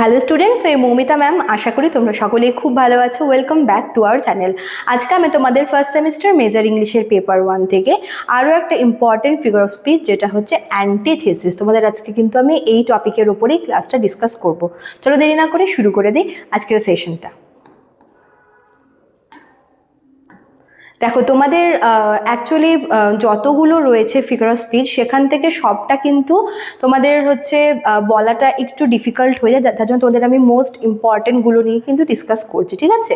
Hello students এই Moumita ma'am আশা করি তোমরা সকলেই খুব ভালো আছো। Welcome back to our channel আজকে আমি তোমাদের ফার্স্ট সেমিস্টার মেজর ইংলিশের পেপার ওয়ান থেকে আরও একটা ইম্পর্টেন্ট ফিগার অফ স্পিচ যেটা হচ্ছে অ্যান্টিথেসিস তোমাদের আজকে কিন্তু আমি এই টপিকের ওপরেই ক্লাসটা ডিসকাস করব। চলো দেরি না করে শুরু করে দিই আজকের সেশনটা দেখো, তোমাদের অ্যাকচুয়ালি যতগুলো রয়েছে ফিগার অফ স্পিচ সেখান থেকে সবটা কিন্তু তোমাদের হচ্ছে বলাটা একটু ডিফিকাল্ট হয়ে যায়। যার জন্য তোমাদের আমি মোস্ট ইম্পর্টেন্টগুলো নিয়ে কিন্তু ডিসকাস করছি, ঠিক আছে?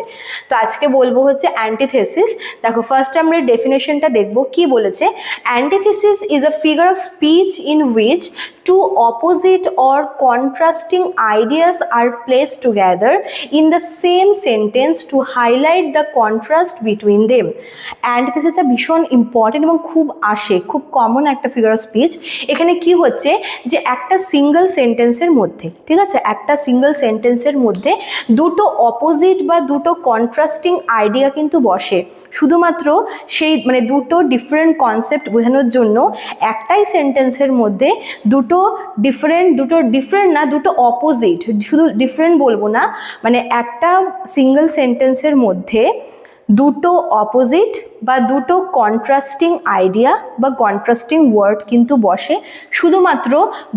তো আজকে বলব হচ্ছে অ্যান্টিথেসিস দেখো ফার্স্ট আমরা ডেফিনেশনটা দেখব, কি বলেছে? Antithesis is a figure of speech in which two opposite or contrasting ideas are place together in the same sentence to highlight the contrast between them is ভীষণ ইম্পর্টেন্ট এবং খুব আসে, খুব কমন একটা ফিগার অফ স্পিচ এখানে কি হচ্ছে যে একটা সিঙ্গেল সেন্টেন্সের মধ্যে, ঠিক আছে? একটা সিঙ্গেল সেন্টেন্সের মধ্যে দুটো অপোজিট বা দুটো কন্ট্রাস্টিং আইডিয়া কিন্তু বসে। শুধুমাত্র সেই মানে দুটো ডিফারেন্ট কনসেপ্ট বোঝানোর জন্য একটাই সেন্টেন্সের মধ্যে দুটো ডিফারেন্ট দুটো ডিফারেন্ট না, দুটো অপোজিট শুধু ডিফারেন্ট বলব না মানে একটা সিঙ্গেল সেন্টেন্সের মধ্যে দুটো অপোজিট বা দুটো কন্ট্রাস্টিং আইডিয়া বা কন্ট্রাস্টিং ওয়ার্ড কিন্তু বসে শুধুমাত্র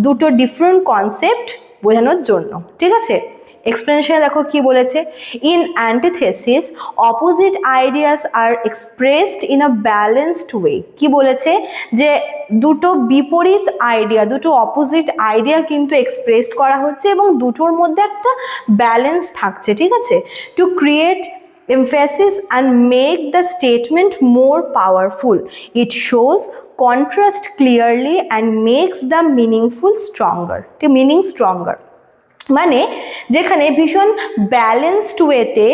দুটো ডিফারেন্ট কনসেপ্ট বোঝানোর জন্য, ঠিক আছে? এক্সপ্লেনেশনে দেখো কি বলেছে in antithesis opposite ideas are expressed in a balanced way কি বলেছে? যে দুটো বিপরীত আইডিয়া দুটো অপোজিট আইডিয়া কিন্তু এক্সপ্রেসড করা হচ্ছে এবং দুটোর মধ্যে একটা ব্যালেন্স থাকছে, ঠিক আছে? To create emphasis and make the statement more powerful. It shows contrast clearly and makes the meaningful stronger. The meaning stronger. মানে যেখানে ভীষণ ব্যালেন্সড ওয়েতে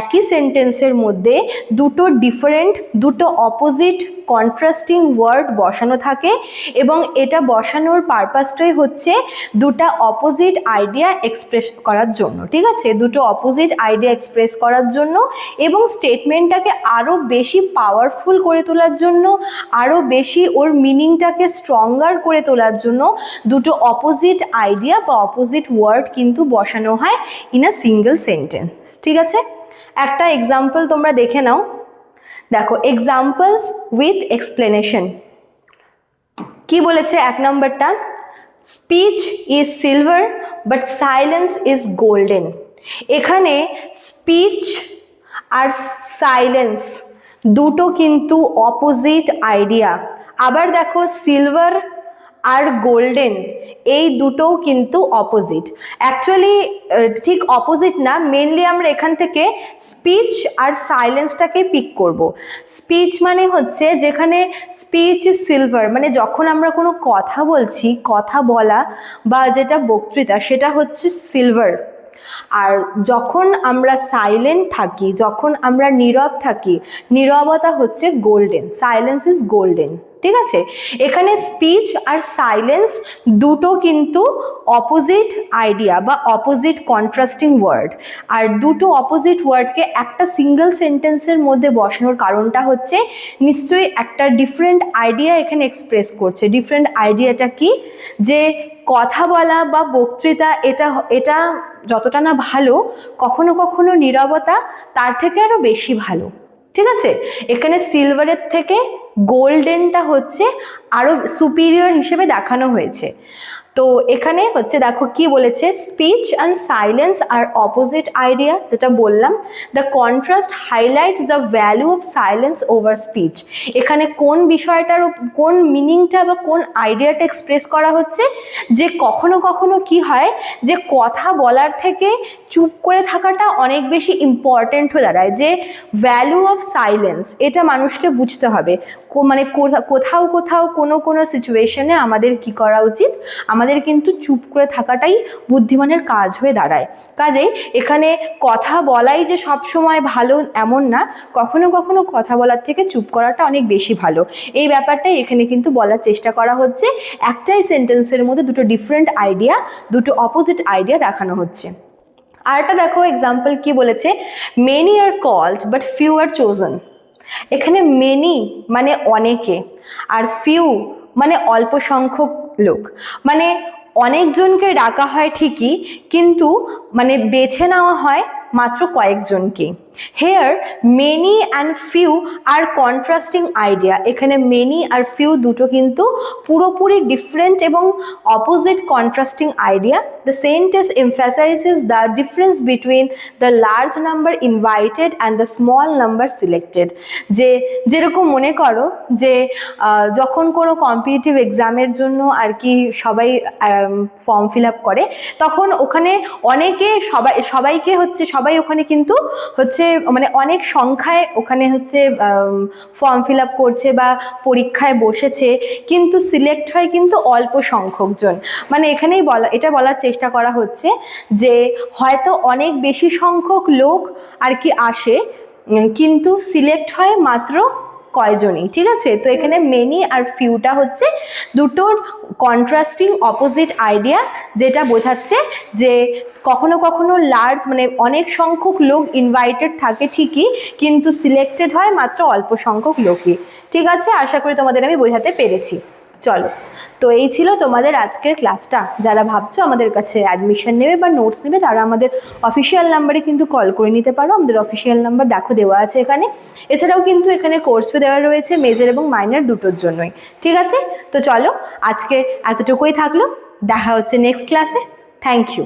একই সেন্টেন্সের মধ্যে দুটো ডিফারেন্ট দুটো অপোজিট কন্ট্রাস্টিং ওয়ার্ড বসানো থাকে এবং এটা বসানোর পারপাসটাই হচ্ছে দুটা অপোজিট আইডিয়া এক্সপ্রেস করার জন্য, ঠিক আছে? দুটো অপোজিট আইডিয়া এক্সপ্রেস করার জন্য এবং স্টেটমেন্টটাকে আরও বেশি পাওয়ারফুল করে তোলার জন্য আরও বেশি ওর মিনিংটাকে স্ট্রঙ্গার করে তোলার জন্য দুটো অপোজিট আইডিয়া বা অপোজিট ওয়ার্ড কিন্তু বসানো হয় ইন আ সিঙ্গেল সেন্টেন্স ঠিক আছে? একটা এক্সাম্পল তোমরা দেখে নাও। দেখো এক্সাম্পলস উইথ এক্সপ্লেনেশন কি বলেছে এক নম্বরটা? Speech is silver but silence is golden এখানে স্পিচ আর সাইলেন্স দুটো কিন্তু অপোজিট আইডিয়া আবার দেখো সিলভার আর গোল্ডেন, এই দুটোও কিন্তু অপোজিট অ্যাকচুয়ালি ঠিক অপোজিট না মেনলি আমরা এখান থেকে স্পিচ আর সাইলেন্সটাকে পিক করব। স্পিচ মানে হচ্ছে যেখানে স্পিচ ইজ সিলভার মানে যখন আমরা কোনো কথা বলছি, কথা বলা বা যেটা বক্তৃতা, সেটা হচ্ছে সিলভার আর যখন আমরা সাইলেন্ট থাকি, যখন আমরা নীরব থাকি, নীরবতা হচ্ছে গোল্ডেন সাইলেন্স ইজ গোল্ডেন ঠিক আছে? এখানে স্পিচ আর সাইলেন্স দুটো কিন্তু অপোজিট আইডিয়া বা অপোজিট কন্ট্রাস্টিং ওয়ার্ড আর দুটো অপোজিট ওয়ার্ডকে একটা সিঙ্গেল সেন্টেন্সের মধ্যে বসানোর কারণটা হচ্ছে, নিশ্চয়ই একটা ডিফারেন্ট আইডিয়া এখানে এক্সপ্রেস করছে। ডিফারেন্ট আইডিয়াটা কি? যে কথা বলা বা বক্তৃতা এটা এটা যতটা না ভালো, কখনো কখনো নীরবতা তার থেকে আরও বেশি ভালো। ঠিক আছে? এখানে সিলভারের থেকে গোল্ডেনটা হচ্ছে আরও সুপিরিয়র হিসেবে দেখানো হয়েছে। তো এখানে হচ্ছে দেখো কি বলেছে? Speech and silence R opposite idea যেটা বললাম। The contrast highlights the value of silence over speech এখানে কোন বিষয়টার কোন মিনিংটা বা কোন আইডিয়াটা এক্সপ্রেস করা হচ্ছে? যে কখনো কখনো কি হয়? যে কথা বলার থেকে চুপ করে থাকাটা অনেক বেশি ইম্পর্ট্যান্ট হয়ে দাঁড়ায়। যে ভ্যালু অফ সাইলেন্স এটা মানুষকে বুঝতে হবে। মানে কোথা- কোথাও কোথাও কোনো কোনো সিচুয়েশনে আমাদের কি করা উচিত? আমাদের কিন্তু চুপ করে থাকাটাই বুদ্ধিমানের কাজ হয়ে দাঁড়ায়। কাজেই এখানে কথা বলাই যে সব সময় ভালো এমন না, কখনো কখনো কথা বলার থেকে চুপ করাটা অনেক বেশি ভালো। এই ব্যাপারটাই এখানে কিন্তু বলার চেষ্টা করা হচ্ছে। একটাই সেন্টেন্সের মধ্যে দুটো ডিফারেন্ট আইডিয়া দুটো অপোজিট আইডিয়া দেখানো হচ্ছে। আরেকটা দেখো এক্সাম্পল কি বলেছে? Many are called but few are chosen এখানে মেনি মানে অনেকে, আর ফিউ মানে অল্প সংখ্যক লোক। মানে অনেকজনকে ডাকা হয় ঠিকই কিন্তু মানে বেছে নেওয়া হয় মাত্র কয়েকজনকে। Here many and few are contrasting idea এখানে মেনি আর ফিউ দুটো কিন্তু পুরোপুরি ডিফারেন্ট এবং opposite contrasting idea the sentence emphasizes the difference between the large number invited and the small number selected যে যেরকম মনে করো যে যখন কোনো কম্পিটিটিভ এক্সামের জন্য আর কি সবাই ফর্ম ফিল আপ করে, তখন ওখানে অনেকে সবাই, সবাইকে হচ্ছে, সবাই ওখানে কিন্তু হচ্ছে মানে অনেক সংখ্যায় ওখানে হচ্ছে ফর্ম ফিল আপ করছে বা পরীক্ষায় বসেছে, কিন্তু সিলেক্ট হয় কিন্তু অল্প সংখ্যকজন মানে এখানেই বলা, এটা বলার চেষ্টা করা হচ্ছে যে হয়তো অনেক বেশি সংখ্যক লোক আর কি আসে কিন্তু সিলেক্ট হয় মাত্র কয়জনই, ঠিক আছে? তো এখানে মেনি আর ফিউটা হচ্ছে দুটোর কন্ট্রাস্টিং অপোজিট আইডিয়া যেটা বোঝাচ্ছে যে কখনো কখনো লার্জ মানে অনেক সংখ্যক লোক ইনভাইটেড থাকে ঠিকই, কিন্তু সিলেক্টেড হয় মাত্র অল্প সংখ্যক লোকই। ঠিক আছে? আশা করি তোমাদের আমি বোঝাতে পেরেছি। চলো। তো এই ছিল তোমাদের আজকের ক্লাসটা যারা ভাবছ আমাদের কাছে অ্যাডমিশন নেবে বা নোটস নেবে, তারা আমাদের অফিসিয়াল নাম্বারে কিন্তু কল করে নিতে পারো। আমাদের অফিসিয়াল নাম্বার দেখো দেওয়া আছে এখানে। এছাড়াও কিন্তু এখানে কোর্স ফি দেওয়া রয়েছে মেজর এবং মাইনার দুটোর জন্যই। ঠিক আছে? তো চলো, আজকে এতটুকুই থাকল। দেখা হচ্ছে নেক্সট ক্লাসে থ্যাংক ইউ